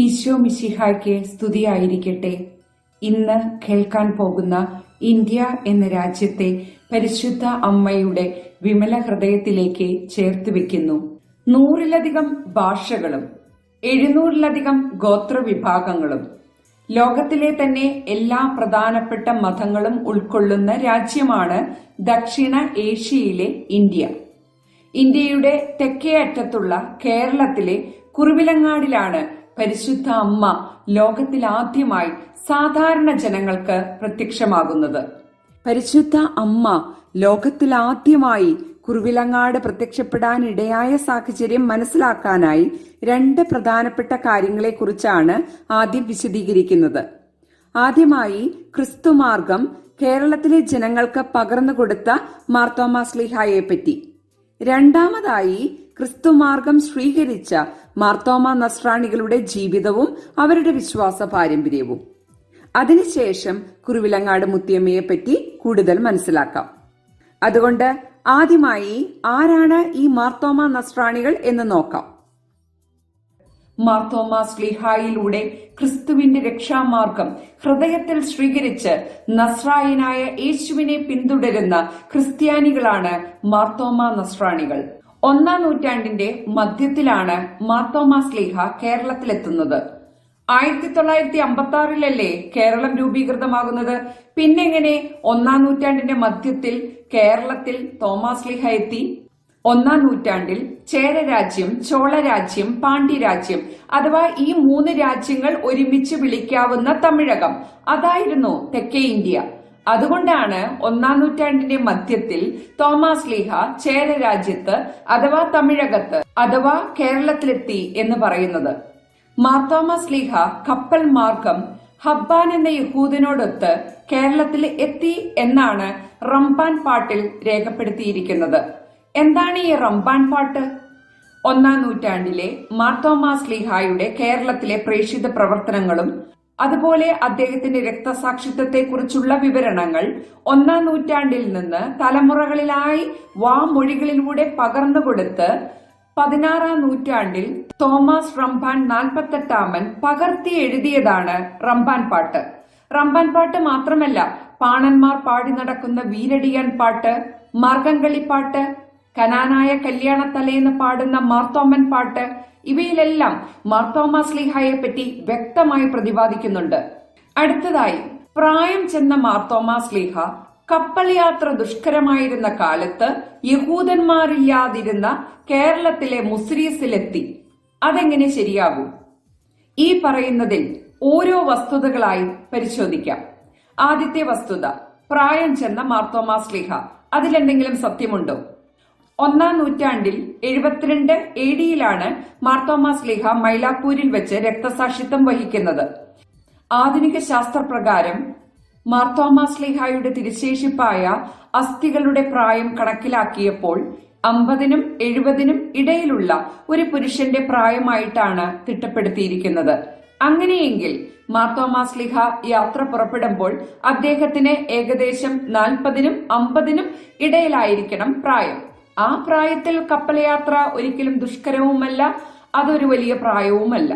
ഈശോ മിശിഹായ്ക്ക് സ്തുതിയായിരിക്കട്ടെ. ഇന്ന് കേൾക്കാൻ പോകുന്ന ഇന്ത്യ എന്ന രാജ്യത്തെ പരിശുദ്ധ അമ്മയുടെ വിമല ഹൃദയത്തിലേക്ക് ചേർത്ത് വെക്കുന്നു. നൂറിലധികം ഭാഷകളും എഴുന്നൂറിലധികം ഗോത്രവിഭാഗങ്ങളും ലോകത്തിലെ തന്നെ എല്ലാ പ്രധാനപ്പെട്ട മതങ്ങളും ഉൾക്കൊള്ളുന്ന രാജ്യമാണ് ദക്ഷിണ ഏഷ്യയിലെ ഇന്ത്യ. ഇന്ത്യയുടെ തെക്കേ അറ്റത്തുള്ള കേരളത്തിലെ കുറുവിലങ്ങാടിലാണ് പരിശുദ്ധ അമ്മ ലോകത്തിൽ ആദ്യമായി സാധാരണ ജനങ്ങൾക്ക് പ്രത്യക്ഷമാകുന്നത്. പരിശുദ്ധ അമ്മ ലോകത്തിൽ ആദ്യമായി കുറുവിലങ്ങാട് പ്രത്യക്ഷപ്പെടാൻ ഇടയായ സാഹചര്യം മനസ്സിലാക്കാനായി രണ്ട് പ്രധാനപ്പെട്ട കാര്യങ്ങളെക്കുറിച്ചാണ് ആദ്യം വിശദീകരിക്കുന്നത്. ആദ്യമായി ക്രിസ്തുമാർഗം കേരളത്തിലെ ജനങ്ങൾക്ക് പകർന്നു കൊടുത്ത പകർന്നുകൊടുത്ത മാർത്തോമാസ്ലിഹായെ പറ്റി രണ്ടാമതായി ക്രിസ്തുമാർഗം സ്വീകരിച്ച മാർത്തോമ നസ്രാണികളുടെ ജീവിതവും അവരുടെ വിശ്വാസ പാരമ്പര്യവും. അതിനുശേഷം കുറുവിലങ്ങാട് മുത്തിയമ്മയെ പറ്റി കൂടുതൽ മനസ്സിലാക്കാം. അതുകൊണ്ട് ആദ്യമായി ആരാണ് ഈ മാർത്തോമ നസ്രാണികൾ എന്ന് നോക്കാം. മാർത്തോമ സ്ലിഹായിലൂടെ ക്രിസ്തുവിന്റെ രക്ഷാമാർഗം ഹൃദയത്തിൽ സ്വീകരിച്ച് നസ്രായനായ യേശുവിനെ പിന്തുടരുന്ന ക്രിസ്ത്യാനികളാണ് മാർത്തോമ നസ്രാണികൾ. ഒന്നാം നൂറ്റാണ്ടിന്റെ മധ്യത്തിലാണ് മാത്തോമാ സ്ലീഹ കേരളത്തിലെത്തുന്നത്. ആയിരത്തി തൊള്ളായിരത്തി അമ്പത്തി ആറിലല്ലേ കേരളം രൂപീകൃതമാകുന്നത്? പിന്നെങ്ങനെ ഒന്നാം നൂറ്റാണ്ടിന്റെ മധ്യത്തിൽ കേരളത്തിൽ തോമസ് ലീഹ എത്തി? ഒന്നാം നൂറ്റാണ്ടിൽ ചേരരാജ്യം ചോളരാജ്യം പാണ്ഡ്യരാജ്യം അഥവാ ഈ മൂന്ന് രാജ്യങ്ങൾ ഒരുമിച്ച് വിളിക്കാവുന്ന തമിഴകം. അതായിരുന്നു തെക്കേ ഇന്ത്യ. അതുകൊണ്ടാണ് ഒന്നാം നൂറ്റാണ്ടിന്റെ മധ്യത്തിൽ തോമസ് ലീഹ ചേര രാജ്യത്ത് അഥവാ തമിഴകത്ത് അഥവാ കേരളത്തിലെത്തി എന്ന് പറയുന്നത്. മാർത്തോമസ് ലീഹ കപ്പൽ മാർഗം ഹബ്ബാൻ എന്ന യഹൂദനോടൊത്ത് കേരളത്തിൽ എത്തി എന്നാണ് റംബാൻ പാട്ടിൽ രേഖപ്പെടുത്തിയിരിക്കുന്നത്. എന്താണ് ഈ റംബാൻ പാട്ട്? ഒന്നാം നൂറ്റാണ്ടിലെ മാർത്തോമാസ് ലീഹായുടെ കേരളത്തിലെ പ്രേക്ഷിത പ്രവർത്തനങ്ങളും അതുപോലെ അദ്ദേഹത്തിന്റെ രക്തസാക്ഷിത്വത്തെക്കുറിച്ചുള്ള വിവരണങ്ങൾ ഒന്നാം നൂറ്റാണ്ടിൽ നിന്ന് തലമുറകളിലായി വാമൊഴികളിലൂടെ പകർന്നുകൊടുത്ത് പതിനാറാം നൂറ്റാണ്ടിൽ തോമസ് റംബാൻ നാൽപ്പത്തെട്ടാമൻ പകർത്തി എഴുതിയതാണ് റംബാൻ പാട്ട്. റംബാൻ പാട്ട് മാത്രമല്ല പാണന്മാർ പാടി നടക്കുന്ന വീരടിയാൻ പാട്ട് മാർഗംകളിപ്പാട്ട് കനാനായ കല്യാണത്തലേന്ന് പാടുന്ന മാർത്തോമൻ പാട്ട് ഇവയിലെല്ലാം മാർത്തോമ സ്ലിഹായെ പറ്റി വ്യക്തമായി പ്രതിപാദിക്കുന്നുണ്ട്. അടുത്തതായി പ്രായം ചെന്ന മാർത്തോമ സ്ലിഹ കപ്പൽ യാത്ര ദുഷ്കരമായിരുന്ന കാലത്ത് യഹൂദന്മാരില്ലാതിരുന്ന കേരളത്തിലെ മുസ്രീസിലെത്തി. അതെങ്ങനെ ശരിയാകും? ഈ പറയുന്നതിൽ ഓരോ വസ്തുതകളായി പരിശോധിക്കാം. ആദ്യത്തെ വസ്തുത പ്രായം ചെന്ന മാർത്തോമാ സ്ലിഹ. അതിലെന്തെങ്കിലും സത്യമുണ്ടോ? ഒന്നാം നൂറ്റാണ്ടിൽ എഴുപത്തിരണ്ട് എ ഡിയിലാണ് മാർത്തോമാ സ്ലിഹ മൈലാപ്പൂരിൽ വെച്ച് രക്തസാക്ഷിത്വം വഹിക്കുന്നത്. ആധുനിക ശാസ്ത്രപ്രകാരം മാർത്തോമാ സ്ലിഹായുടെ തിരിശേഷിപ്പായ അസ്ഥികളുടെ പ്രായം കണക്കിലാക്കിയപ്പോൾ അമ്പതിനും എഴുപതിനും ഇടയിലുള്ള ഒരു പുരുഷന്റെ പ്രായമായിട്ടാണ് തിട്ടപ്പെടുത്തിയിരിക്കുന്നത്. അങ്ങനെയെങ്കിൽ മാർത്തോമാസ്ലിഹ യാത്ര പുറപ്പെടുമ്പോൾ അദ്ദേഹത്തിന് ഏകദേശം നാൽപ്പതിനും അമ്പതിനും ഇടയിലായിരിക്കണം പ്രായം. ആ പ്രായത്തിൽ കപ്പലയാത്ര ഒരിക്കലും ദുഷ്കരവുമല്ല അതൊരു വലിയ പ്രായവുമല്ല.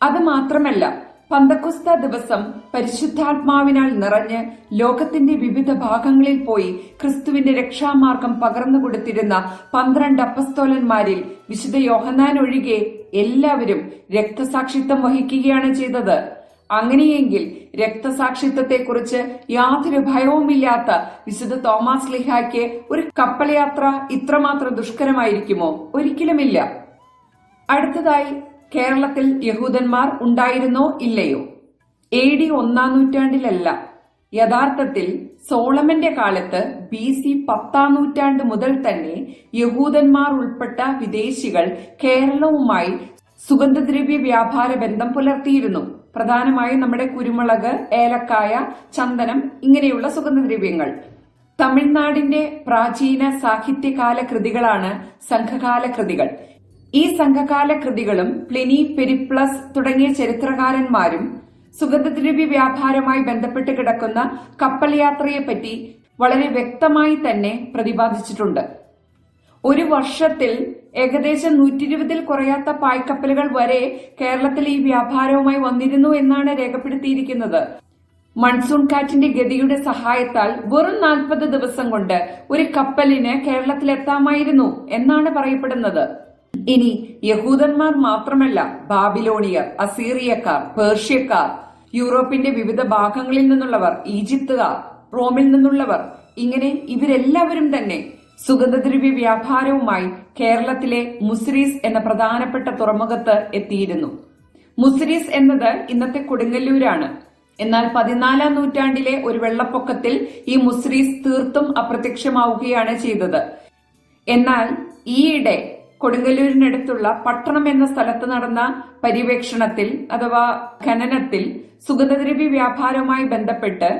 അത് മാത്രമല്ല പന്തക്കുസ്ത ദിവസം പരിശുദ്ധാത്മാവിനാൽ നിറഞ്ഞ് ലോകത്തിന്റെ വിവിധ ഭാഗങ്ങളിൽ പോയി ക്രിസ്തുവിന്റെ രക്ഷാമാർഗം പകർന്നു കൊടുത്തിരുന്ന പന്ത്രണ്ട് അപ്പസ്തോലന്മാരിൽ വിശുദ്ധ യോഹന്നാൻ ഒഴികെ എല്ലാവരും രക്തസാക്ഷിത്വം വഹിക്കുകയാണ് ചെയ്തത്. അങ്ങനെയെങ്കിൽ രക്തസാക്ഷിത്വത്തെക്കുറിച്ച് യാതൊരു ഭയവുമില്ലാത്ത വിശുദ്ധ തോമസ് ലിഹായ്ക്ക് ഒരു കപ്പൽയാത്ര ഇത്രമാത്രം ദുഷ്കരമായിരിക്കുമോ? ഒരിക്കലുമില്ല. അടുത്തതായി കേരളത്തിൽ യഹൂദന്മാർ ഉണ്ടായിരുന്നോ ഇല്ലയോ? എ ഡി ഒന്നാം നൂറ്റാണ്ടിലല്ല. യഥാർത്ഥത്തിൽ സോളമന്റെ കാലത്ത് ബി സി പത്താം നൂറ്റാണ്ട് മുതൽ തന്നെ യഹൂദന്മാർ ഉൾപ്പെട്ട വിദേശികൾ കേരളവുമായി സുഗന്ധദ്രവ്യ വ്യാപാര ബന്ധം പുലർത്തിയിരുന്നു. പ്രധാനമായും നമ്മുടെ കുരുമുളക് ഏലക്കായ ചന്ദനം ഇങ്ങനെയുള്ള സുഗന്ധദ്രവ്യങ്ങൾ. തമിഴ്നാടിന്റെ പ്രാചീന സാഹിത്യകാല കൃതികളാണ് സംഘകാല കൃതികൾ. ഈ സംഘകാല കൃതികളും പ്ലിനി പെരിപ്ലസ് തുടങ്ങിയ ചരിത്രകാരന്മാരും സുഗന്ധദ്രവ്യ വ്യാപാരമായി ബന്ധപ്പെട്ട് കിടക്കുന്ന കപ്പൽ യാത്രയെപ്പറ്റി വളരെ വ്യക്തമായി തന്നെ പ്രതിപാദിച്ചിട്ടുണ്ട്. ഒരു വർഷത്തിൽ ഏകദേശം നൂറ്റി ഇരുപതിൽ കുറയാത്ത പായ്ക്കപ്പലുകൾ വരെ കേരളത്തിൽ ഈ വ്യാപാരവുമായി വന്നിരുന്നു എന്നാണ് രേഖപ്പെടുത്തിയിരിക്കുന്നത്. മൺസൂൺ കാറ്റിന്റെ ഗതിയുടെ സഹായത്താൽ വെറും നാൽപ്പത് ദിവസം കൊണ്ട് ഒരു കപ്പലിന് കേരളത്തിൽ എത്താമായിരുന്നു എന്നാണ് പറയപ്പെടുന്നത്. ഇനി യഹൂദന്മാർ മാത്രമല്ല ബാബിലോണിയർ അസീറിയക്കാർ പേർഷ്യക്കാർ യൂറോപ്പിന്റെ വിവിധ ഭാഗങ്ങളിൽ നിന്നുള്ളവർ ഈജിപ്തുകാർ റോമിൽ നിന്നുള്ളവർ ഇങ്ങനെ ഇവരെല്ലാവരും തന്നെ സുഗന്ധദ്രവ്യ വ്യാപാരവുമായി കേരളത്തിലെ മുസ്രീസ് എന്ന പ്രധാനപ്പെട്ട തുറമുഖത്ത് എത്തിയിരുന്നു. മുസ്രീസ് എന്നത് ഇന്നത്തെ കൊടുങ്ങല്ലൂരാണ്. എന്നാൽ പതിനാലാം നൂറ്റാണ്ടിലെ ഒരു വെള്ളപ്പൊക്കത്തിൽ ഈ മുസ്രീസ് തീർത്തും അപ്രത്യക്ഷമാവുകയാണ് ചെയ്തത്. എന്നാൽ ഈയിടെ കൊടുങ്ങല്ലൂരിനടുത്തുള്ള പട്ടണം എന്ന സ്ഥലത്ത് നടന്ന പര്യവേക്ഷണത്തിൽ അഥവാ ഖനനത്തിൽ സുഗന്ധദ്രവ്യ വ്യാപാരവുമായി ബന്ധപ്പെട്ട്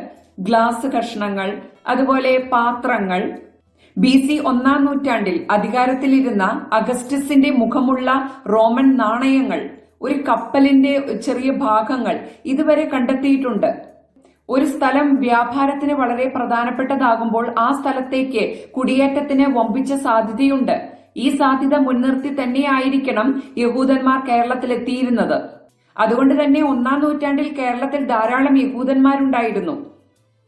ഗ്ലാസ് കഷ്ണങ്ങൾ അതുപോലെ പാത്രങ്ങൾ ബി സി ഒന്നാം നൂറ്റാണ്ടിൽ അധികാരത്തിലിരുന്ന അഗസ്റ്റസിന്റെ മുഖമുള്ള റോമൻ നാണയങ്ങൾ ഒരു കപ്പലിന്റെ ചെറിയ ഭാഗങ്ങൾ ഇതുവരെ കണ്ടെത്തിയിട്ടുണ്ട്. ഒരു സ്ഥലം വ്യാപാരത്തിന് വളരെ പ്രധാനപ്പെട്ടതാകുമ്പോൾ ആ സ്ഥലത്തേക്ക് കുടിയേറ്റത്തിന് വമ്പിച്ച സാധ്യതയുണ്ട്. ഈ സാധ്യത മുൻനിർത്തി തന്നെയായിരിക്കണം യഹൂദന്മാർ കേരളത്തിലെത്തിയിരുന്നത്. അതുകൊണ്ട് തന്നെ ഒന്നാം നൂറ്റാണ്ടിൽ കേരളത്തിൽ ധാരാളം യഹൂദന്മാരുണ്ടായിരുന്നു.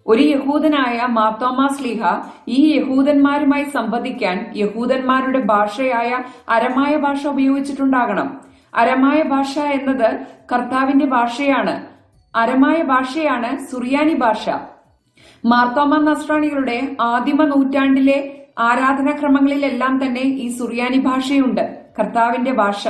ഒരു യഹൂദനായ മാർത്തോമാസ് ലീഹ ഈ യഹൂദന്മാരുമായി സംവദിക്കാൻ യഹൂദന്മാരുടെ ഭാഷയായ അരമായ ഭാഷ ഉപയോഗിച്ചിട്ടുണ്ടാകണം. അരമായ ഭാഷ എന്നത് കർത്താവിന്റെ ഭാഷയാണ്. അരമായ ഭാഷയാണ് സുറിയാനി ഭാഷ. മാർത്തോമ നസ്രാണികളുടെ ആദിമ നൂറ്റാണ്ടിലെ ആരാധനാക്രമങ്ങളിലെല്ലാം തന്നെ ഈ സുറിയാനി ഭാഷയുണ്ട് കർത്താവിന്റെ ഭാഷ.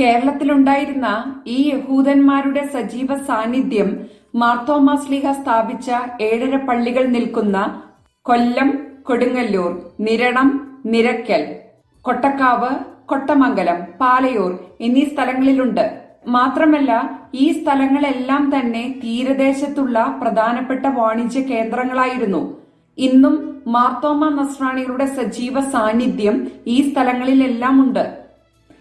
കേരളത്തിലുണ്ടായിരുന്ന ഈ യഹൂദന്മാരുടെ സജീവ സാന്നിധ്യം മാർത്തോമാസ്ലിഹ സ്ഥാപിച്ച ഏഴര പള്ളികൾ നിൽക്കുന്ന കൊല്ലം കൊടുങ്ങല്ലൂർ നിരണം നിരക്കൽ കൊട്ടക്കാവ് കൊട്ടമംഗലം പാലയൂർ എന്നീ സ്ഥലങ്ങളിലുണ്ട്. മാത്രമല്ല ഈ സ്ഥലങ്ങളെല്ലാം തന്നെ തീരദേശത്തുള്ള പ്രധാനപ്പെട്ട വാണിജ്യ കേന്ദ്രങ്ങളായിരുന്നു. ഇന്നും മാർത്തോമ നസ്രാണികളുടെ സജീവ സാന്നിധ്യം ഈ സ്ഥലങ്ങളിലെല്ലാം ഉണ്ട്.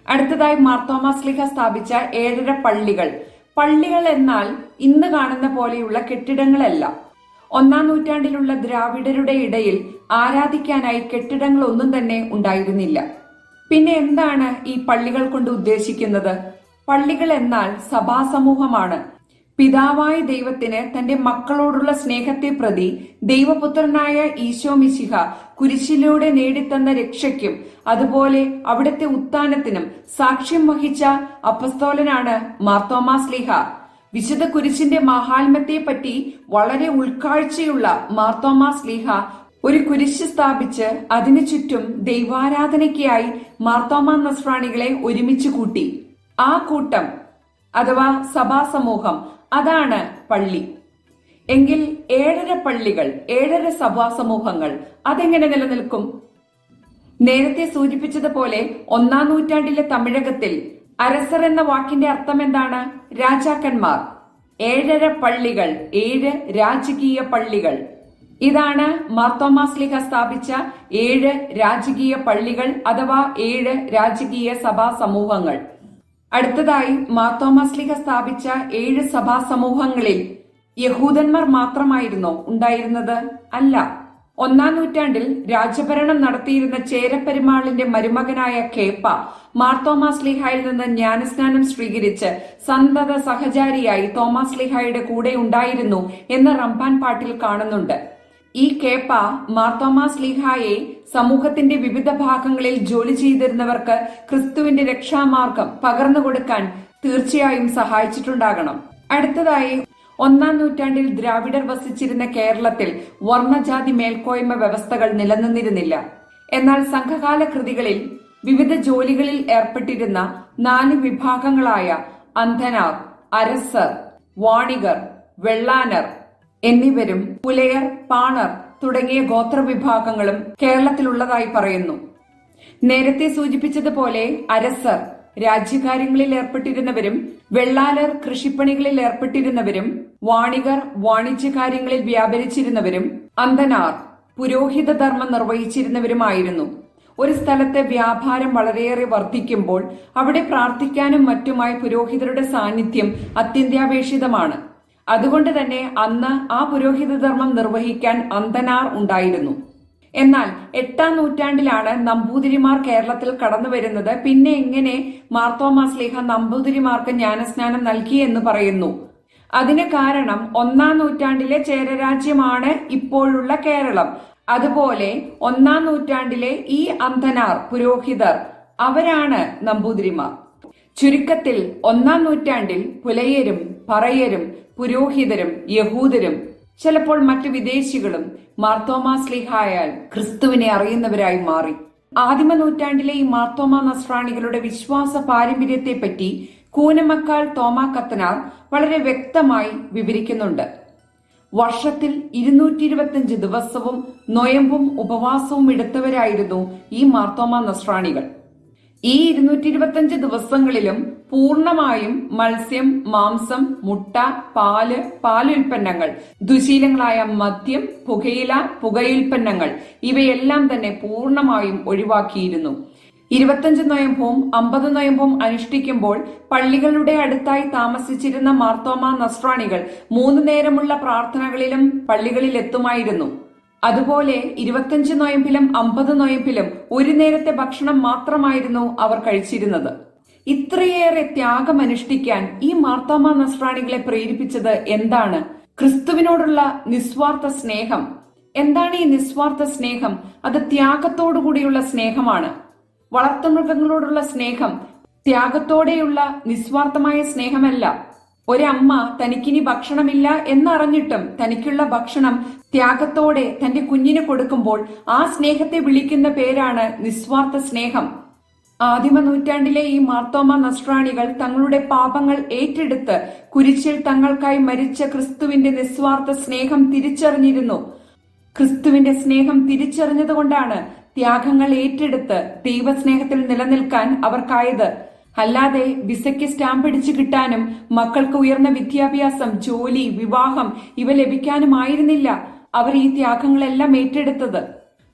അടുത്തതായി മാർത്തോമാസ്ലിഹ സ്ഥാപിച്ച ഏഴര പള്ളികൾ. പള്ളികൾ എന്നാൽ ഇന്ന് കാണുന്ന പോലെയുള്ള കെട്ടിടങ്ങളല്ല. ഒന്നാം നൂറ്റാണ്ടിലുള്ള ദ്രാവിഡരുടെ ഇടയിൽ ആരാധിക്കാനായി കെട്ടിടങ്ങളൊന്നും തന്നെ ഉണ്ടായിരുന്നില്ല. പിന്നെ എന്താണ് ഈ പള്ളികൾ കൊണ്ട് ഉദ്ദേശിക്കുന്നത്? പള്ളികൾ എന്നാൽ സഭാസമൂഹമാണ്. പിതാവായ ദൈവത്തിന് തന്റെ മക്കളോടുള്ള സ്നേഹത്തെ പ്രതി ദൈവപുത്രനായ ഈശോ മിശിഹ കുരിശിലൂടെ നേടിത്തന്ന രക്ഷയ്ക്കും അതുപോലെ അവിടുത്തെ ഉത്ഥാനത്തിനും സാക്ഷ്യം വഹിച്ച അപ്പസ്തോലനാണ് മാർത്തോമാസ് സ്ലിഹ. വിശുദ്ധ കുരിശിന്റെ മഹാത്മ്യത്തെ പറ്റി വളരെ ഉൾക്കാഴ്ചയുള്ള മാർത്തോമാസ് സ്ലിഹ ഒരു കുരിശ് സ്ഥാപിച്ച് അതിനു ചുറ്റും ദൈവാരാധനയ്ക്കായി മാർത്തോമാ നസ്രാണികളെ ഒരുമിച്ച് കൂട്ടി. ആ കൂട്ടം അഥവാ സഭാസമൂഹം അതാണ് പള്ളി. എങ്കിൽ ഏഴര പള്ളികൾ ഏഴര സഭാസമൂഹങ്ങൾ അതെങ്ങനെ നിലനിൽക്കും? നേരത്തെ സൂചിപ്പിച്ചതുപോലെ ഒന്നാം നൂറ്റാണ്ടിലെ തമിഴകത്തിൽ അരസർ എന്ന വാക്കിന്റെ അർത്ഥം എന്താണ് രാജാക്കന്മാർ. ഏഴര പള്ളികൾ ഏഴ് രാജകീയ പള്ളികൾ. ഇതാണ് മാർത്തോമാസ്ലിഹ സ്ഥാപിച്ച ഏഴ് രാജകീയ പള്ളികൾ അഥവാ ഏഴ് രാജകീയ സഭാ സമൂഹങ്ങൾ അടുത്തതായി മാർത്തോമാസ്ലിഹ സ്ഥാപിച്ച ഏഴ് സഭാ സമൂഹങ്ങളിൽ യഹൂദന്മാർ മാത്രമായിരുന്നോ ഉണ്ടായിരുന്നത് അല്ല. ഒന്നാം നൂറ്റാണ്ടിൽ രാജഭരണം നടത്തിയിരുന്ന ചേരപ്പെരുമാളിന്റെ മരുമകനായ കേപ്പ മാർത്തോമാസ്ലിഹായിൽ നിന്ന് ജ്ഞാനസ്നാനം സ്വീകരിച്ച് സന്തത സഹചാരിയായി തോമാസ്ലിഹായുടെ കൂടെ ഉണ്ടായിരുന്നു എന്ന് റംപാൻ പാട്ടിൽ കാണുന്നുണ്ട്. ഈ കേപ്പ മാർത്തോമാസ് സ്ലിഹായെ സമൂഹത്തിന്റെ വിവിധ ഭാഗങ്ങളിൽ ജോലി ചെയ്തിരുന്നവർക്ക് ക്രിസ്തുവിന്റെ രക്ഷാമാർഗം പകർന്നു കൊടുക്കാൻ തീർച്ചയായും സഹായിച്ചിട്ടുണ്ടാകണം. അടുത്തതായി ഒന്നാം നൂറ്റാണ്ടിൽ ദ്രാവിഡർ വസിച്ചിരുന്ന കേരളത്തിൽ വർണജാതി മേൽക്കോയ്മ വ്യവസ്ഥകൾ നിലനിന്നിരുന്നില്ല. എന്നാൽ സംഘകാല കൃതികളിൽ വിവിധ ജോലികളിൽ ഏർപ്പെട്ടിരുന്ന നാല് വിഭാഗങ്ങളായ അന്ധനാർ അരസർ വാണികർ വെള്ളാനർ എന്നിവരും പുലയർ പാണർ തുടങ്ങിയ ഗോത്രവിഭാഗങ്ങളും കേരളത്തിലുള്ളതായി പറയുന്നു. നേരത്തെ സൂചിപ്പിച്ചതുപോലെ അരസർ രാജ്യകാര്യങ്ങളിൽ ഏർപ്പെട്ടിരുന്നവരും വെള്ളാലർ കൃഷിപ്പണികളിൽ ഏർപ്പെട്ടിരുന്നവരും വാണികർ വാണിജ്യകാര്യങ്ങളിൽ വ്യാപരിച്ചിരുന്നവരും അന്തനാർ പുരോഹിത ധർമ്മം നിർവഹിച്ചിരുന്നവരുമായിരുന്നു. ഒരു സ്ഥലത്തെ വ്യാപാരം വളരെയേറെ വർദ്ധിക്കുമ്പോൾ അവിടെ പ്രാർത്ഥിക്കാനും മറ്റുമായി പുരോഹിതരുടെ സാന്നിധ്യം അത്യന്താപേക്ഷിതമാണ് അതുകൊണ്ട് തന്നെ അന്ന് ആ പുരോഹിത ധർമ്മം നിർവഹിക്കാൻ അന്തനാർ ഉണ്ടായിരുന്നു. എന്നാൽ എട്ടാം നൂറ്റാണ്ടിലാണ് നമ്പൂതിരിമാർ കേരളത്തിൽ കടന്നു വരുന്നത്. പിന്നെ എങ്ങനെ മാർത്തോമാസ്ലിഹ നമ്പൂതിരിമാർക്ക് ജ്ഞാനസ്നാനം നൽകി എന്ന് പറയുന്നു. അതിന് കാരണം ഒന്നാം നൂറ്റാണ്ടിലെ ചേരരാജ്യമാണ് ഇപ്പോഴുള്ള കേരളം. അതുപോലെ ഒന്നാം നൂറ്റാണ്ടിലെ ഈ അന്ധനാർ പുരോഹിതർ അവരാണ് നമ്പൂതിരിമാർ. ചുരുക്കത്തിൽ ഒന്നാം നൂറ്റാണ്ടിൽ പുലയരും പറയരും പുരോഹിതരും യഹൂദരും ചിലപ്പോൾ മറ്റു വിദേശികളും മാർത്തോമാ സ്ലിഹായാൽ ക്രിസ്തുവിനെ അറിയുന്നവരായി മാറി. ആദിമ നൂറ്റാണ്ടിലെ ഈ മാർത്തോമ നസ്രാണികളുടെ വിശ്വാസ പാരമ്പര്യത്തെപ്പറ്റി കൂനമക്കാൾ തോമാ കത്തനാർ വളരെ വ്യക്തമായി വിവരിക്കുന്നുണ്ട്. വർഷത്തിൽ ഇരുന്നൂറ്റി ഇരുപത്തിയഞ്ച് ദിവസവും നൊയമ്പും ഉപവാസവും എടുത്തവരായിരുന്നു ഈ മാർത്തോമ നസ്രാണികൾ. ഈ ഇരുന്നൂറ്റി ഇരുപത്തിയഞ്ച് ദിവസങ്ങളിലും പൂർണമായും മത്സ്യം മാംസം മുട്ട പാൽ പാലുൽപ്പന്നങ്ങൾ ദുശീലങ്ങളായ മദ്യം പുകയില പുകയുൽപ്പന്നങ്ങൾ ഇവയെല്ലാം തന്നെ പൂർണമായും ഒഴിവാക്കിയിരുന്നു. ഇരുപത്തഞ്ച് നോയമ്പവും അമ്പത് നോയമ്പവും അനുഷ്ഠിക്കുമ്പോൾ പള്ളികളുടെ അടുത്തായി താമസിച്ചിരുന്ന മാർത്തോമ നസ്രാണികൾ മൂന്നു നേരമുള്ള പ്രാർത്ഥനകളിലും പള്ളികളിൽ എത്തുമായിരുന്നു അതുപോലെ ഇരുപത്തഞ്ച് നോയമ്പിലും അമ്പത് നോയമ്പിലും ഒരു നേരത്തെ ഭക്ഷണം മാത്രമായിരുന്നു അവർ കഴിച്ചിരുന്നത്. ഇത്രയേറെ ത്യാഗം അനുഷ്ഠിക്കാൻ ഈ മാർത്തോമ നസ്രാണികളെ പ്രേരിപ്പിച്ചത് എന്താണ്? ക്രിസ്തുവിനോടുള്ള നിസ്വാർത്ഥ സ്നേഹം. എന്താണ് ഈ നിസ്വാർത്ഥ സ്നേഹം? അത് ത്യാഗത്തോടുകൂടിയുള്ള സ്നേഹമാണ്. വളർത്തുമൃഗങ്ങളോടുള്ള സ്നേഹം ത്യാഗത്തോടെയുള്ള നിസ്വാർത്ഥമായ സ്നേഹമല്ല. ഒരമ്മ തനിക്കിനി ഭക്ഷണമില്ല എന്നറിഞ്ഞിട്ടും തനിക്കുള്ള ഭക്ഷണം ത്യാഗത്തോടെ തന്റെ കുഞ്ഞിന് കൊടുക്കുമ്പോൾ ആ സ്നേഹത്തെ വിളിക്കുന്ന പേരാണ് നിസ്വാർത്ഥ സ്നേഹം. ആദിമ നൂറ്റാണ്ടിലെ ഈ മാർത്തോമ നസ്രാണികൾ തങ്ങളുടെ പാപങ്ങൾ ഏറ്റെടുത്ത് കുരിശിൽ തങ്ങൾക്കായി മരിച്ച ക്രിസ്തുവിന്റെ നിസ്വാർത്ഥ സ്നേഹം തിരിച്ചറിഞ്ഞിരുന്നു. ക്രിസ്തുവിന്റെ സ്നേഹം തിരിച്ചറിഞ്ഞതുകൊണ്ടാണ് ത്യാഗങ്ങൾ ഏറ്റെടുത്ത് ദൈവസ്നേഹത്തിൽ നിലനിൽക്കാൻ അവർക്കായത്. അല്ലാതെ വിസയ്ക്ക് സ്റ്റാമ്പ് അടിച്ചു കിട്ടാനും മക്കൾക്ക് ഉയർന്ന വിദ്യാഭ്യാസം ജോലി വിവാഹം ഇവ ലഭിക്കാനുമായിരുന്നില്ല അവർ ഈ ത്യാഗങ്ങളെല്ലാം ഏറ്റെടുത്തത്.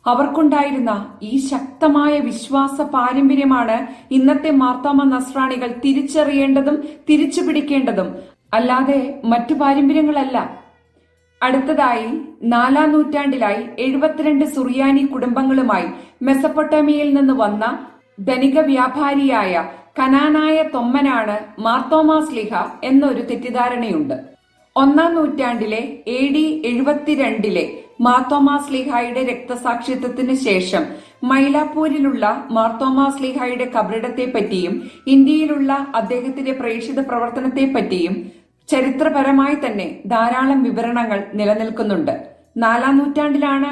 അവർക്കുണ്ടായിരുന്ന ഈ ശക്തമായ വിശ്വാസ പാരമ്പര്യമാണ് ഇന്നത്തെ മാർത്താമ നസ്രാണികൾ തിരിച്ചറിയേണ്ടതും തിരിച്ചു പിടിക്കേണ്ടതും അല്ലാതെ മറ്റു പാരമ്പര്യങ്ങളല്ല. അടുത്തതായി നാലാം നൂറ്റാണ്ടിലായി എഴുപത്തിരണ്ട് സുറിയാനി കുടുംബങ്ങളുമായി മെസപ്പൊട്ടമിയയിൽ നിന്ന് വന്ന ധനിക വ്യാപാരിയായ കനാനായ തൊമ്മനാണ് മാർത്തോമാസ്ലിഹ എന്നൊരു തെറ്റിദ്ധാരണയുണ്ട്. ഒന്നാം നൂറ്റാണ്ടിലെ എ ഡി എഴുപത്തിരണ്ടിലെ മാർത്തോമാസ്ലിഹായുടെ രക്തസാക്ഷിത്വത്തിന് ശേഷം മൈലാപ്പൂരിലുള്ള മാർത്തോമാസ്ലിഹായുടെ കബറിടത്തെ പറ്റിയും ഇന്ത്യയിലുള്ള അദ്ദേഹത്തിന്റെ പ്രേക്ഷിത പ്രവർത്തനത്തെ പറ്റിയും ചരിത്രപരമായി തന്നെ ധാരാളം വിവരണങ്ങൾ നിലനിൽക്കുന്നുണ്ട്. നാലാം നൂറ്റാണ്ടിലാണ്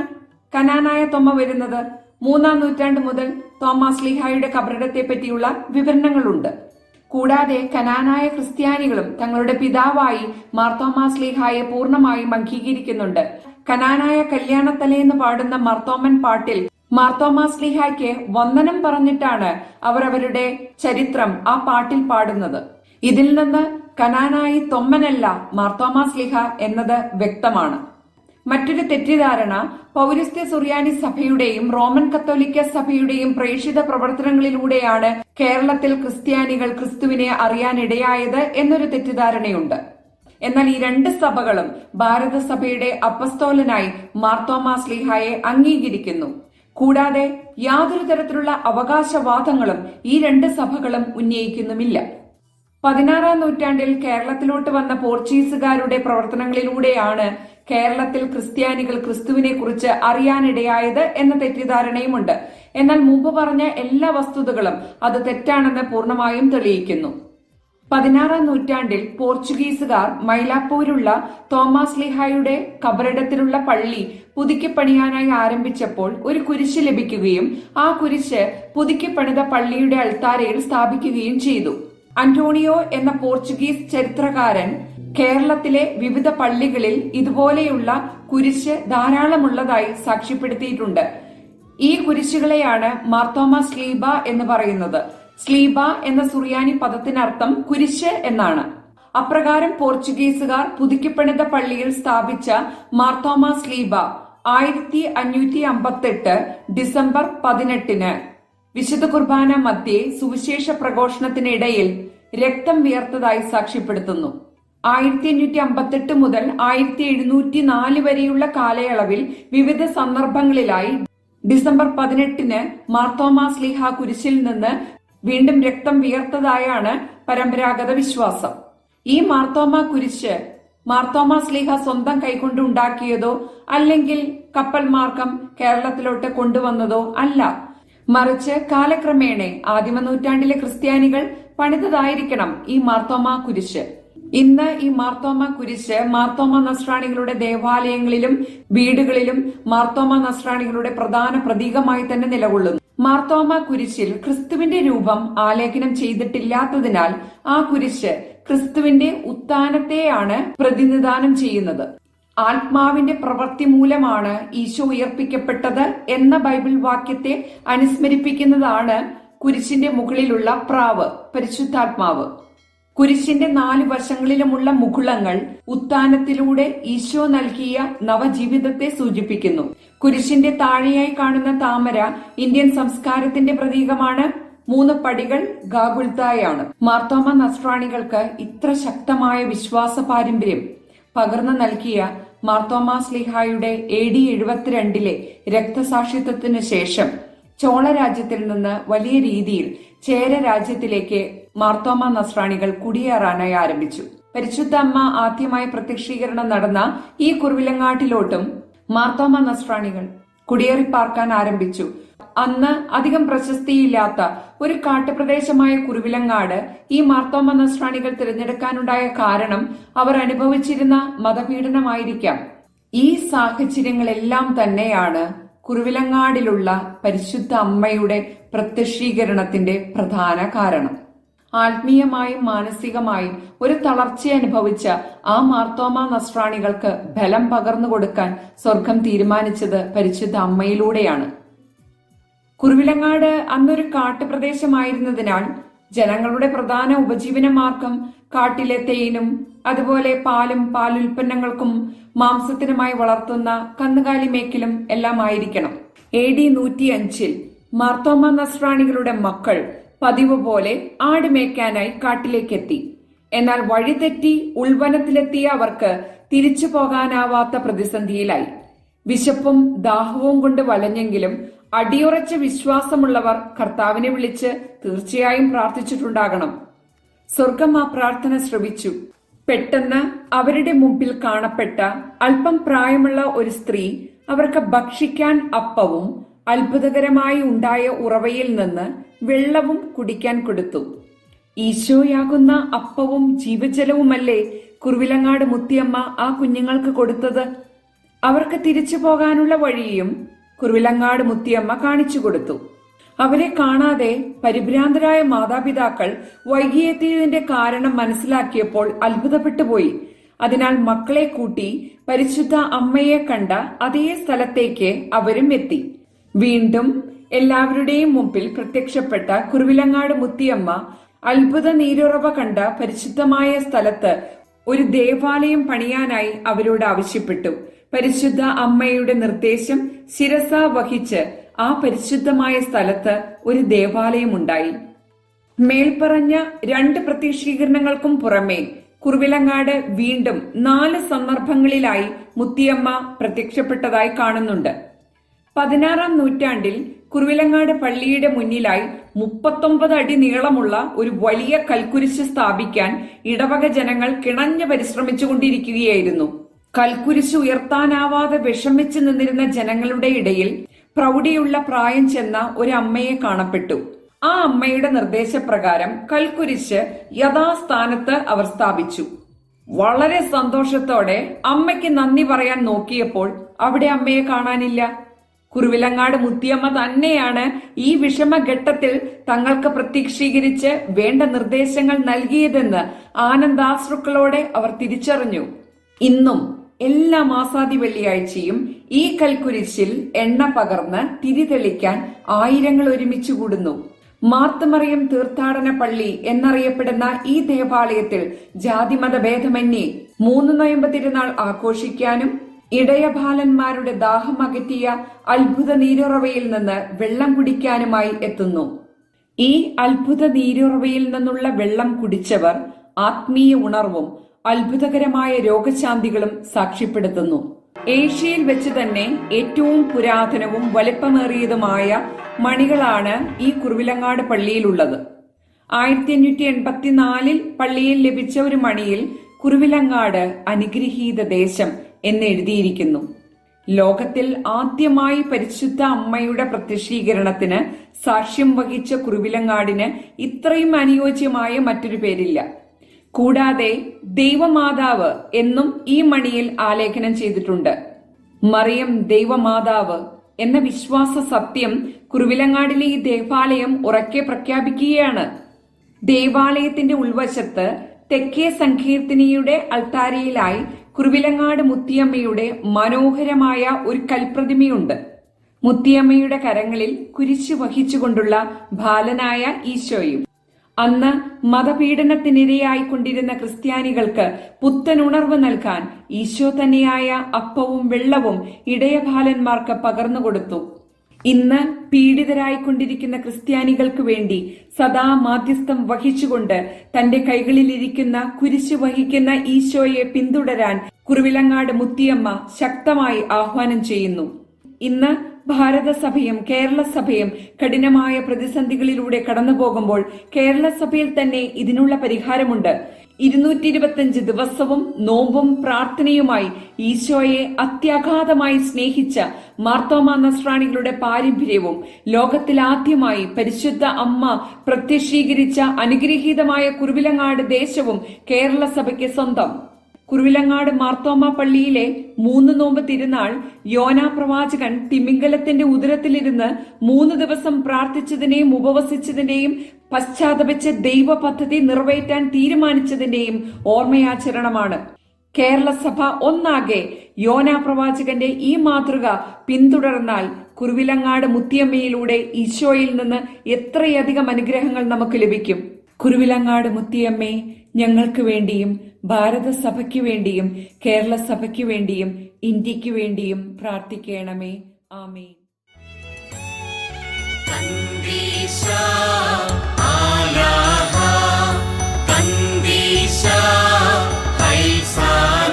കനാനായ തൊമ്മ വരുന്നത്. മൂന്നാം നൂറ്റാണ്ട് മുതൽ തോമസ് ലിഹായുടെ കബറിടത്തെ പറ്റിയുള്ള വിവരണങ്ങളുണ്ട്. കൂടാതെ കനാനായ ക്രിസ്ത്യാനികളും തങ്ങളുടെ പിതാവായി മാർത്തോമാസ് ലിഹായെ പൂർണമായും അംഗീകരിക്കുന്നുണ്ട്. കനാനായ കല്യാണത്തലേന്ന് പാടുന്ന മാർത്തോമൻ പാട്ടിൽ മാർത്തോമാസ് ലിഹായ്ക്ക് വന്ദനം പറഞ്ഞിട്ടാണ് അവർ അവരുടെ ചരിത്രം ആ പാട്ടിൽ പാടുന്നത്. ഇതിൽ നിന്ന് കനാനായി തൊമ്മനല്ല മാർത്തോമാസ് ലിഹ എന്നത് വ്യക്തമാണ്. മറ്റൊരു തെറ്റിദ്ധാരണ പൗരസ്ത്യ സുറിയാനി സഭയുടെയും റോമൻ കത്തോലിക്ക സഭയുടെയും പ്രേക്ഷിത പ്രവർത്തനങ്ങളിലൂടെയാണ് കേരളത്തിൽ ക്രിസ്ത്യാനികൾ ക്രിസ്തുവിനെ അറിയാനിടയായത് എന്നൊരു തെറ്റിദ്ധാരണയുണ്ട്. എന്നാൽ ഈ രണ്ട് സഭകളും ഭാരതസഭയുടെ അപ്പസ്തോലനായി മാർത്തോമാ സ്ലിഹായെ അംഗീകരിക്കുന്നു. കൂടാതെ യാതൊരു തരത്തിലുള്ള അവകാശവാദങ്ങളും ഈ രണ്ട് സഭകളും ഉന്നയിക്കുന്നുമില്ല. പതിനാറാം നൂറ്റാണ്ടിൽ കേരളത്തിലോട്ട് വന്ന പോർച്ചുഗീസുകാരുടെ പ്രവർത്തനങ്ങളിലൂടെയാണ് കേരളത്തിൽ ക്രിസ്ത്യാനികൾ ക്രിസ്തുവിനെ കുറിച്ച് അറിയാനിടയായത് എന്ന തെറ്റിദ്ധാരണയുമുണ്ട്. എന്നാൽ മുമ്പ് പറഞ്ഞ എല്ലാ വസ്തുതകളും അത് തെറ്റാണെന്ന് പൂർണമായും തെളിയിക്കുന്നു. പതിനാറാം നൂറ്റാണ്ടിൽ പോർച്ചുഗീസുകാർ മൈലാപ്പൂരുള്ള തോമസ് ലിഹായുടെ കബറിടത്തിലുള്ള പള്ളി പുതുക്കിപ്പണിയാനായി ആരംഭിച്ചപ്പോൾ ഒരു കുരിശ് ലഭിക്കുകയും ആ കുരിശ് പുതുക്കിപ്പണിത പള്ളിയുടെ അൾത്താരയിൽ സ്ഥാപിക്കുകയും ചെയ്തു. അന്റോണിയോ എന്ന പോർച്ചുഗീസ് ചരിത്രകാരൻ കേരളത്തിലെ വിവിധ പള്ളികളിൽ ഇതുപോലെയുള്ള കുരിശ് ധാരാളമുള്ളതായി സാക്ഷ്യപ്പെടുത്തിയിട്ടുണ്ട്. ഈ കുരിശുകളെയാണ് മാർത്തോമ സ്ലീബ എന്ന് പറയുന്നത്. സ്ലീബ എന്ന സുറിയാനി പദത്തിനർത്ഥം കുരിശ് എന്നാണ്. അപ്രകാരം പോർച്ചുഗീസുകാർ പുതുക്കിപ്പണിത പള്ളിയിൽ സ്ഥാപിച്ച മാർത്തോമ സ്ലീബ ആയിരത്തി അഞ്ഞൂറ്റി അമ്പത്തെട്ട് ഡിസംബർ പതിനെട്ടിന്. വിശുദ്ധ കുർബാന മധ്യേ സുവിശേഷ പ്രഘോഷണത്തിനിടയിൽ രക്തം വിയർത്തതായി സാക്ഷ്യപ്പെടുത്തുന്നു. ആയിരത്തി അഞ്ഞൂറ്റി അമ്പത്തെട്ട് മുതൽ ആയിരത്തി എഴുന്നൂറ്റി നാല് വരെയുള്ള കാലയളവിൽ വിവിധ സന്ദർഭങ്ങളിലായി ഡിസംബർ പതിനെട്ടിന് മാർത്തോമാ സ്ലിഹ കുരിശിൽ നിന്ന് വീണ്ടും രക്തം വിയർത്തതായാണ് പരമ്പരാഗത വിശ്വാസം. ഈ മാർത്തോമ കുരിശ് മാർത്തോമ സ്ലിഹ സ്വന്തം കൈകൊണ്ട് ഉണ്ടാക്കിയതോ അല്ലെങ്കിൽ കപ്പൽ മാർഗം കേരളത്തിലോട്ട് കൊണ്ടുവന്നതോ അല്ല. മറിച്ച് കാലക്രമേണ ആദിമ നൂറ്റാണ്ടിലെ ക്രിസ്ത്യാനികൾ പണിതതായിരിക്കണം ഈ മാർത്തോമ കുരിശ്. ഇന്ന് ഈ മാർത്തോമ കുരിശ് മാർത്തോമ നസ്രാണികളുടെ ദേവാലയങ്ങളിലും വീടുകളിലും മാർത്തോമ നസ്രാണികളുടെ പ്രധാന പ്രതീകമായി തന്നെ നിലകൊള്ളുന്നു. മാർത്തോമ കുരിശിൽ ക്രിസ്തുവിന്റെ രൂപം ആലേഖനം ചെയ്തിട്ടില്ലാത്തതിനാൽ ആ കുരിശ് ക്രിസ്തുവിന്റെ ഉത്ഥാനത്തെയാണ് പ്രതിനിധാനം ചെയ്യുന്നത്. ആത്മാവിന്റെ പ്രവൃത്തി മൂലമാണ് ഈശോ ഉയർപ്പിക്കപ്പെട്ടത് എന്ന ബൈബിൾ വാക്യത്തെ അനുസ്മരിപ്പിക്കുന്നതാണ് കുരിശിന്റെ മുകളിലുള്ള പ്രാവ് പരിശുദ്ധാത്മാവ്. കുരിശിന്റെ നാല് വശങ്ങളിലുമുള്ള മുകുളങ്ങൾ ഉത്ഥാനത്തിലൂടെ ഈശോ നൽകിയ നവജീവിതത്തെ സൂചിപ്പിക്കുന്നു. കുരിശിന്റെ താഴെയായി കാണുന്ന താമര ഇന്ത്യൻ സംസ്കാരത്തിന്റെ പ്രതീകമാണ്. മൂന്ന് പടികൾ ഗാഗുൽത്തായാണ്. മാർത്തോമ നസ്രാണികൾക്ക് ഇത്ര ശക്തമായ വിശ്വാസ പാരമ്പര്യം പകർന്നു നൽകിയ മാർത്തോമ സ്ലിഹായുടെ എ ഡി എഴുപത്തിരണ്ടിലെ രക്തസാക്ഷിത്വത്തിനു ശേഷം ചോള രാജ്യത്തിൽ നിന്ന് വലിയ രീതിയിൽ ചേര രാജ്യത്തിലേക്ക് മാർത്തോമ നസ്രാണികൾ കുടിയേറാനായി ആരംഭിച്ചു. പരിശുദ്ധ അമ്മ ആദ്യമായി പ്രത്യക്ഷീകരണം നടന്ന ഈ കുറുവിലങ്ങാട്ടിലോട്ടും മാർത്തോമ നസ്രാണികൾ കുടിയേറി പാർക്കാൻ ആരംഭിച്ചു. അന്ന് അധികം പ്രശസ്തിയില്ലാത്ത ഒരു കാട്ടുപ്രദേശമായ കുറുവിലങ്ങാട് ഈ മാർത്തോമ നസ്രാണികൾ തിരഞ്ഞെടുക്കാനുണ്ടായ കാരണം അവർ അനുഭവിച്ചിരുന്ന മതപീഡനമായിരിക്കാം. ഈ സാഹചര്യങ്ങളെല്ലാം തന്നെയാണ് കുറുവിലങ്ങാടിലുള്ള പരിശുദ്ധ അമ്മയുടെ പ്രത്യക്ഷീകരണത്തിന്റെ പ്രധാന കാരണം. ആത്മീയമായും മാനസികമായും ഒരു തളർച്ച അനുഭവിച്ച ആ മാർത്തോമ നസ്രാണികൾക്ക് ബലം പകർന്നു കൊടുക്കാൻ സ്വർഗം തീരുമാനിച്ചത് പരിശുദ്ധ അമ്മയിലൂടെയാണ്. കുറുവിലങ്ങാട് അന്നൊരു കാട്ടുപ്രദേശമായിരുന്നതിനാൽ ജനങ്ങളുടെ പ്രധാന ഉപജീവന മാർഗം കാട്ടിലെ തേനും അതുപോലെ പാലും പാലുൽപ്പന്നങ്ങൾക്കും മാംസത്തിനുമായി വളർത്തുന്ന കന്നുകാലി മേക്കിലും എല്ലാം ആയിരിക്കണം എ ഡി നൂറ്റിയഞ്ചിൽ മാർത്തോമ നസ്രാണികളുടെ മക്കൾ പതിവ് പോലെ ആട് മേയ്ക്കാനായി കാട്ടിലേക്കെത്തി. എന്നാൽ വഴിതെറ്റി ഉൾവനത്തിലെത്തിയ അവർക്ക് തിരിച്ചു പോകാനാവാത്ത പ്രതിസന്ധിയിലായി. വിശപ്പും ദാഹവും കൊണ്ട് വലഞ്ഞെങ്കിലും അടിയുറച്ച വിശ്വാസമുള്ളവർ കർത്താവിനെ വിളിച്ച് തീർച്ചയായും പ്രാർത്ഥിച്ചിട്ടുണ്ടാകണം. സ്വർഗം ആ പ്രാർത്ഥന ശ്രവിച്ചു. പെട്ടെന്ന് അവരുടെ മുമ്പിൽ കാണപ്പെട്ട അല്പം പ്രായമുള്ള ഒരു സ്ത്രീ അവർക്ക് ഭക്ഷിക്കാൻ അപ്പവും അത്ഭുതകരമായി ഉണ്ടായ ഉറവയിൽ നിന്ന് വെള്ളവും കുടിക്കാൻ കൊടുത്തു. ഈശോയാകുന്ന അപ്പവും ജീവജലവുമല്ലേ കുറുവിലങ്ങാട് മുത്തിയമ്മ ആ കുഞ്ഞുങ്ങൾക്ക് കൊടുത്തത്? അവർക്ക് തിരിച്ചു പോകാനുള്ള വഴിയും കുറുവിലങ്ങാട് മുത്തിയമ്മ കാണിച്ചു കൊടുത്തു. അവരെ കാണാതെ പരിഭ്രാന്തരായ മാതാപിതാക്കൾ വൈകിയെത്തിയതിന്റെ കാരണം മനസ്സിലാക്കിയപ്പോൾ അത്ഭുതപ്പെട്ടുപോയി. അതിനാൽ മക്കളെ കൂട്ടി പരിശുദ്ധ അമ്മയെ കണ്ട അതേ സ്ഥലത്തേക്ക് അവരും എത്തി. വീണ്ടും എല്ലാവരുടെയും മുമ്പിൽ പ്രത്യക്ഷപ്പെട്ട കുറുവിലങ്ങാട് മുത്തിയമ്മ അത്ഭുത നീരുറവ കണ്ട പരിശുദ്ധമായ സ്ഥലത്ത് ഒരു ദേവാലയം പണിയാനായി അവരോട് ആവശ്യപ്പെട്ടു. പരിശുദ്ധ അമ്മയുടെ നിർദ്ദേശം ശിരസ വഹിച്ച് ആ പരിശുദ്ധമായ സ്ഥലത്ത് ഒരു ദേവാലയം ഉണ്ടായി. മേൽപ്പറഞ്ഞ രണ്ട് പ്രത്യക്ഷീകരണങ്ങൾക്കും പുറമെ കുറുവിലങ്ങാട് വീണ്ടും നാല് സന്ദർഭങ്ങളിലായി മുത്തിയമ്മ പ്രത്യക്ഷപ്പെട്ടതായി കാണുന്നുണ്ട്. പതിനാറാം നൂറ്റാണ്ടിൽ കുറുവിലങ്ങാട് പള്ളിയുടെ മുന്നിലായി മുപ്പത്തൊമ്പത് അടി നീളമുള്ള ഒരു വലിയ കൽക്കുരിശ് സ്ഥാപിക്കാൻ ഇടവക ജനങ്ങൾ കിണഞ്ഞ് പരിശ്രമിച്ചുകൊണ്ടിരിക്കുകയായിരുന്നു. കൽക്കുരിശ് ഉയർത്താനാവാതെ വിഷമിച്ചു നിന്നിരുന്ന ജനങ്ങളുടെ ഇടയിൽ പ്രൗഢിയുള്ള പ്രായം ചെന്ന ഒരു അമ്മയെ കാണപ്പെട്ടു. ആ അമ്മയുടെ നിർദ്ദേശപ്രകാരം കൽക്കുരിശ് യഥാസ്ഥാനത്ത് അവർ സ്ഥാപിച്ചു. വളരെ സന്തോഷത്തോടെ അമ്മയ്ക്ക് നന്ദി പറയാൻ നോക്കിയപ്പോൾ അവിടെ അമ്മയെ കാണാനില്ല. കുറുവിലങ്ങാട് മുത്തിയമ്മ തന്നെയാണ് ഈ വിഷമഘട്ടത്തിൽ തങ്ങൾക്ക് പ്രത്യക്ഷീകരിച്ച് വേണ്ട നിർദ്ദേശങ്ങൾ നൽകിയതെന്ന് ആനന്ദാശ്രുക്കളോടെ അവർ തിരിച്ചറിഞ്ഞു. ഇന്നും എല്ലാ മാസാദി വെള്ളിയാഴ്ചയും ഈ കൽക്കുരിശിൽ എണ്ണ പകർന്ന് തിരിതെളിക്കാൻ ആയിരങ്ങൾ ഒരുമിച്ച് കൂടുന്നു. മാർത്തമറിയം തീർത്ഥാടന പള്ളി എന്നറിയപ്പെടുന്ന ഈ ദേവാലയത്തിൽ ജാതിമത ഭേദമന്യേ മൂന്ന് നൊയമ്പ് തിരുനാൾ ആഘോഷിക്കാനും ഇടയബാലന്മാരുടെ ദാഹം അകറ്റിയ അത്ഭുത നീരുറവയിൽ നിന്ന് വെള്ളം കുടിക്കാനുമായി എത്തുന്നു. ഈ അത്ഭുത നീരുറവയിൽ നിന്നുള്ള വെള്ളം കുടിച്ചവർ ആത്മീയ ഉണർവും അത്ഭുതകരമായ രോഗശാന്തികളും സാക്ഷ്യപ്പെടുത്തുന്നു. ഏഷ്യയിൽ വെച്ച് തന്നെ ഏറ്റവും പുരാതനവും വലിപ്പമേറിയതുമായ മണികളാണ് ഈ കുറുവിലങ്ങാട് പള്ളിയിലുള്ളത്. ആയിരത്തി അഞ്ഞൂറ്റി എൺപത്തിനാലിൽ പള്ളിയിൽ ലഭിച്ച ഒരു മണിയിൽ കുറുവിലങ്ങാട് അനുഗ്രഹീത ദേശം എന്ന് എഴുതിയിരിക്കുന്നു ലോകത്തിൽ ആദ്യമായി പരിശുദ്ധ അമ്മയുടെ പ്രത്യക്ഷീകരണത്തിന് സാക്ഷ്യം വഹിച്ച കുറുവിലങ്ങാടിന് ഇത്രയും അനുയോജ്യമായ മറ്റൊരു പേരില്ല. കൂടാതെ ദൈവമാതാവ് എന്നും ഈ മണിയിൽ ആലേഖനം ചെയ്തിട്ടുണ്ട്. മറിയം ദൈവമാതാവ് എന്ന വിശ്വാസ സത്യം കുറുവിലങ്ങാടിലെ ഈ ദേവാലയം ഉറക്കെ പ്രഖ്യാപിക്കുകയാണ്. ദേവാലയത്തിന്റെ ഉൾവശത്ത് തെക്കേ സങ്കീർത്തനിയുടെ അൾത്താരയിലായി കുറുവിലങ്ങാട് മുത്തിയമ്മയുടെ മനോഹരമായ ഒരു കൽപ്രതിമയുണ്ട്. മുത്തിയമ്മയുടെ കരങ്ങളിൽ കുരിശു വഹിച്ചുകൊണ്ടുള്ള ബാലനായ ഈശോയും. അന്ന് മതപീഡനത്തിനിരയായിക്കൊണ്ടിരുന്ന ക്രിസ്ത്യാനികൾക്ക് പുത്തൻ ഉണർവ് നൽകാൻ ഈശോ തന്നെയായ അപ്പവും വെള്ളവും ഇടയബാലന്മാർക്ക് പകർന്നുകൊടുത്തു. ഇന്ന് പീഡിതരായിക്കൊണ്ടിരിക്കുന്ന ക്രിസ്ത്യാനികൾക്ക് വേണ്ടി സദാ മാധ്യസ്ഥം വഹിച്ചുകൊണ്ട് തന്റെ കൈകളിലിരിക്കുന്ന കുരിശ് വഹിക്കുന്ന ഈശോയെ പിന്തുടരാൻ കുറുവിലങ്ങാട് മുത്തിയമ്മ ശക്തമായി ആഹ്വാനം ചെയ്യുന്നു. ഇന്ന് ഭാരതസഭയും കേരള സഭയും കഠിനമായ പ്രതിസന്ധികളിലൂടെ കടന്നുപോകുമ്പോൾ കേരള സഭയിൽ തന്നെ ഇതിനുള്ള പരിഹാരമുണ്ട്. ഇരുന്നൂറ്റി ഇരുപത്തിയഞ്ച് ദിവസവും നോമ്പും പ്രാർത്ഥനയുമായി ഈശോയെ അത്യാഘാതമായി സ്നേഹിച്ച മാർത്തോമ നസ്രാണികളുടെ പാരമ്പര്യവും ലോകത്തിലാദ്യമായി പരിശുദ്ധ അമ്മ പ്രത്യക്ഷീകരിച്ച അനുഗ്രഹീതമായ കുരുവിലങ്ങാട് ദേശവും കേരള സഭയ്ക്ക് സ്വന്തം. കുറുവിലങ്ങാട് മാർത്തോമ പള്ളിയിലെ മൂന്ന് നോമ്പ് തിരുനാൾ യോനാ പ്രവാചകൻ തിമിംഗലത്തിന്റെ ഉദരത്തിലിരുന്ന് മൂന്ന് ദിവസം പ്രാർത്ഥിച്ചതിനെയും ഉപവസിച്ചതിന്റെയും പശ്ചാത്തപിച്ച് ദൈവ പദ്ധതി നിറവേറ്റാൻ തീരുമാനിച്ചതിന്റെയും ഓർമ്മയാചരണമാണ്. കേരള സഭ ഒന്നാകെ യോനാ പ്രവാചകന്റെ ഈ മാതൃക പിന്തുടർന്നാൽ കുറുവിലങ്ങാട് മുത്തിയമ്മയിലൂടെ ഈശോയിൽ നിന്ന് എത്രയധികം അനുഗ്രഹങ്ങൾ നമുക്ക് ലഭിക്കും. കുരുവിലങ്ങാട് മുത്തിയമ്മേ ഞങ്ങൾക്ക് വേണ്ടിയും ഭാരത സഭയ്ക്ക് വേണ്ടിയും കേരള സഭയ്ക്ക് വേണ്ടിയും ഇന്ത്യയ്ക്ക് വേണ്ടിയും പ്രാർത്ഥിക്കണമേ. ആമേ ആയാഹ കന്ദീശ ഹൈസാന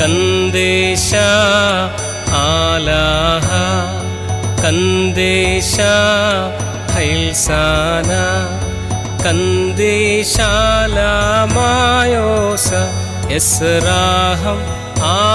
കന്ദേശ ആലാഹ. കന്ദേശ ഹൈൽസാന. കന്ദേശാലാമായോസ യസ്രാഹം ആ.